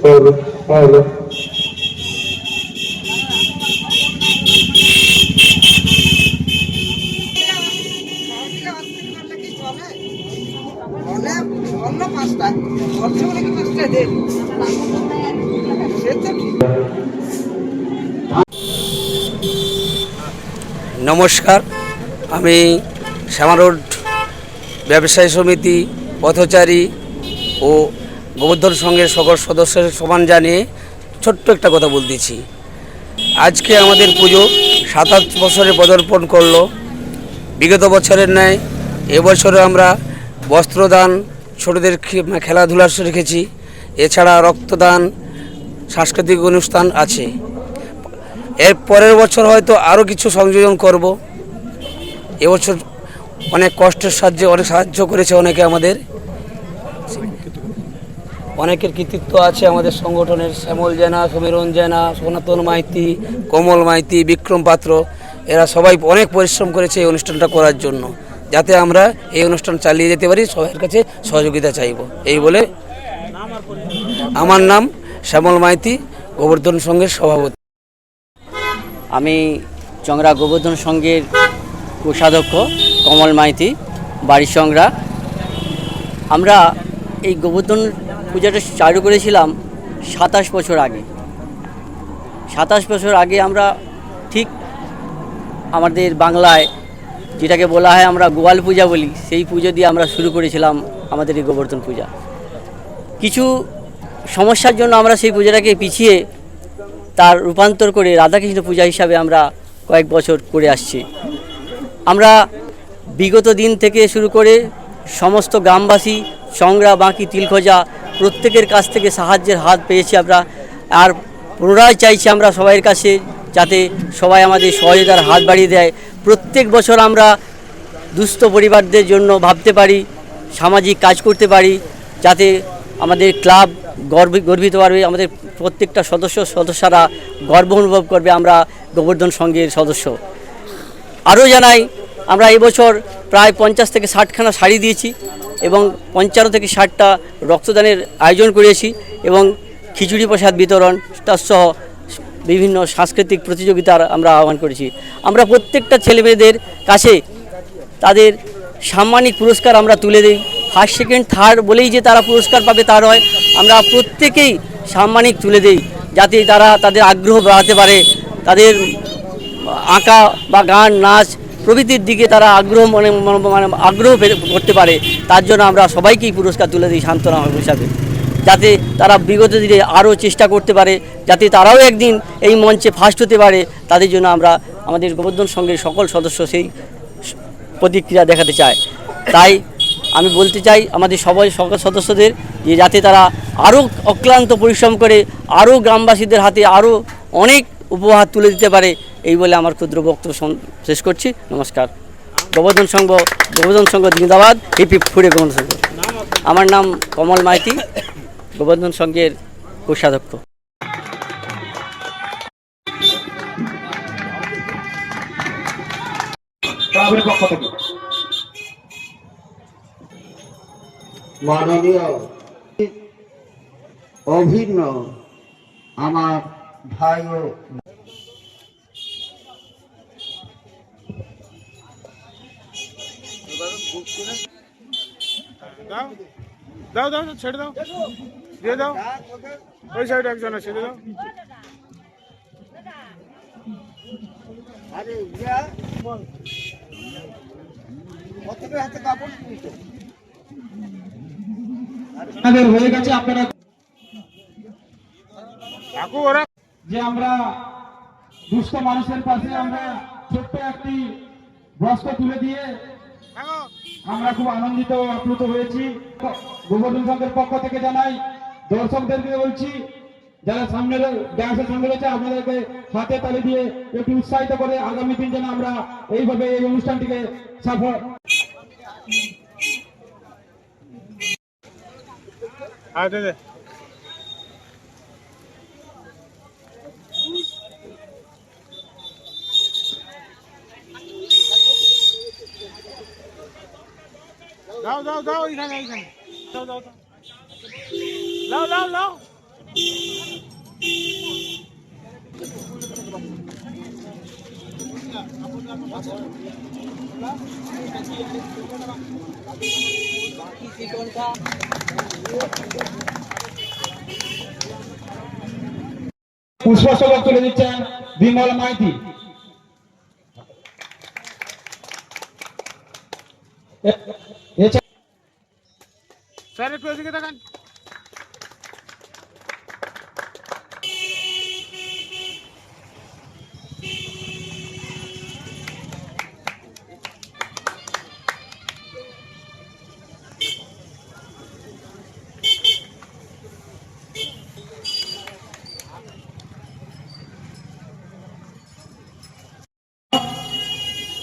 Pablo, Pablo. নমস্কার, আমি শ্যামারোড ব্যবসায়ী সমিতি পথচারী ও গোবর্ধন সংঘের সকল সদস্যের সমান জানিয়ে ছোট্ট একটা কথা বলতেছি। আজকে আমাদের পুজো সাতাশ বছরে পদার্পণ করল। বিগত বছরের ন্যায় এবছরে আমরা বস্ত্রদান ছোটদের খেলাধুলা রেখেছি। এছাড়া রক্তদান, সাংস্কৃতিক অনুষ্ঠান আছে। এর পরের বছর হয়তো আরও কিছু সংযোজন করব। এবছর অনেক কষ্টের সাহায্যে, অনেক সাহায্য করেছে অনেকে আমাদের। অনেকের কৃতিত্ব আছে আমাদের সংগঠনের। শ্যামল জেনা সমীরণ জেনা, সনাতন মাইতি, কমল মাইতি, বিক্রম পাত্র, এরা সবাই অনেক পরিশ্রম করেছে এই অনুষ্ঠানটা করার জন্য। যাতে আমরা এই অনুষ্ঠান চালিয়ে যেতে পারি সবার কাছে সহযোগিতা চাইব। এই বলে আমার নাম শ্যামল মাইতি, গোবর্ধন সংঘের সভাপতি। আমি চংরা গোবর্ধন সংঘের কোষাধ্যক্ষ কমল মাইতি বাড়ির সংগ্রা আমরা এই গোবর্ধন পূজাটা চালু করেছিলাম সাতাশ বছর আগে। সাতাশ বছর আগে আমরা ঠিক আমাদের বাংলায় যেটাকে বলা হয় আমরা গোয়াল পূজা বলি, সেই পুজো দিয়ে আমরা শুরু করেছিলাম আমাদের এই গোবর্ধন পূজা। কিছু সমস্যার জন্য আমরা সেই পূজাটাকে পিছিয়ে তার রূপান্তর করে রাধাকৃষ্ণ পূজা হিসাবে আমরা কয়েক বছর করে আসছি। আমরা বিগত দিন থেকে শুরু করে সমস্ত গ্রামবাসী, সংগ্রা, বাঁকি তিলখোজা প্রত্যেকের কাছ থেকে সাহায্যের হাত পেয়েছি আমরা। আর পুনরায় চাইছি আমরা সবাইয়ের কাছে যাতে সবাই আমাদের সহযোগিতার হাত বাড়িয়ে দেয়। প্রত্যেক বছর আমরা দুস্থ পরিবারদের জন্য ভাবতে পারি, সামাজিক কাজ করতে পারি, যাতে আমাদের ক্লাব গর্ব, গর্বিত পারবে আমাদের প্রত্যেকটা সদস্য, সদস্যরা গর্ব অনুভব করবে আমরা গোবর্ধন সংঘের সদস্য। আরও জানাই, আমরা এবছর প্রায় পঞ্চাশ থেকে ষাটখানা শাড়ি দিয়েছি এবং পঞ্চান্ন থেকে ষাটটা রক্তদানের আয়োজন করেছি এবং খিচুড়ি প্রসাদ বিতরণ সহ বিভিন্ন সাংস্কৃতিক প্রতিযোগিতার আমরা আহ্বান করেছি। আমরা প্রত্যেকটা ছেলেমেয়েদের কাছে তাদের সাম্মানিক পুরস্কার আমরা তুলে দিই। ফার্স্ট সেকেন্ড থার্ড বলেই যে তারা পুরস্কার পাবে তার নয়। আমরা প্রত্যেকেই সাম্মানিক তুলে দিই যাতে তারা তাদের আগ্রহ বাড়াতে পারে, তাদের আঁকা বা গান, নাচ প্রভৃতির দিকে তারা আগ্রহ মনে, মনে- মানে আগ্রহ করতে পারে। তার জন্য আমরা সবাইকেই পুরস্কার তুলে দিই সান্ত্বনা হিসাবে যাতে তারা বিগত দিনে আরও চেষ্টা করতে পারে, যাতে তারাও একদিন এই মঞ্চে ফার্স্ট হতে পারে, তাদের জন্য আমরা আমাদের গোবর্ধন সংঘের সকল সদস্য সেই প্রতিক্রিয়া দেখাতে চায় তাই আমি বলতে চাই আমাদের সবাই সকল সদস্যদের যে যাতে তারা আরও অক্লান্ত পরিশ্রম করে, আরও গ্রামবাসীদের হাতে আরও অনেক উপহার তুলে দিতে পারে, এই বলে আমার ক্ষুদ্র বক্তব্য শেষ করছি। নমস্কার। গোবর্ধন সংঘ গোবর্ধন সংঘ জিন্দাবাদ, হিপি ফুড়ে গোবর্ধন সংঘ। আমার নাম কমল মাইতি। গোবর্ধন সংঘের কোষাধ্যক্ষ। মাননীয় অভিন্ন আমার ভাই ও দাও দাও দাও ছেড়ে দাও। দিয়ে দাও। ওই সাইডে একজন আছে দিয়ে দাও। আরে ইয়া কতটা হাতে কাপড় কিনতো আপনাদের হয়ে গেছে আপনারা কাকু ওরা যে আমরা দুস্থ মানুষের পাশে আমরা ছোট্ট একটি বস্ত্র তুলে দিয়ে কাকু আমরা খুব আনন্দিত আপ্লুত হয়েছি। গোবর্ধন সংঘের পক্ষ থেকে জানাই দর্শকদেরকে বলছি, যারা সামনে ব্যবসা সামনে রয়েছে, আপনাদেরকে হাতে তালে দিয়ে একটু উৎসাহিত করে আগামী দিন যেন আমরা এইভাবে এই অনুষ্ঠানটিকে সফল যাও যাও যাও এখানে এখানে। যাও যাও যাও লাও লাও লাও পুষ্পস্তবক তুলে দিচ্ছেন বিমল মাইতি স্যার একটু এদিকে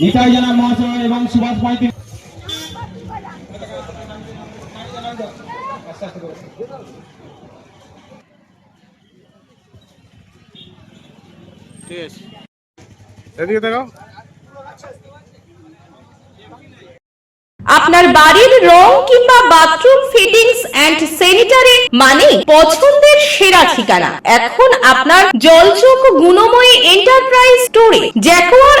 নিতাই জানা মহাশয় এবং সুভাষ মাইতি। ঠিক আছে এদিকে দেখাও আপনার বাড়ির রং কিংবা বাথরুম ফিটিংস এন্ড স্যানিটারি মানে পছন্দের সেরা ঠিকানা। এখন আপনার জলচোখ গুণময়ী এন্টারপ্রাইজ স্টোরে জ্যাকোয়ার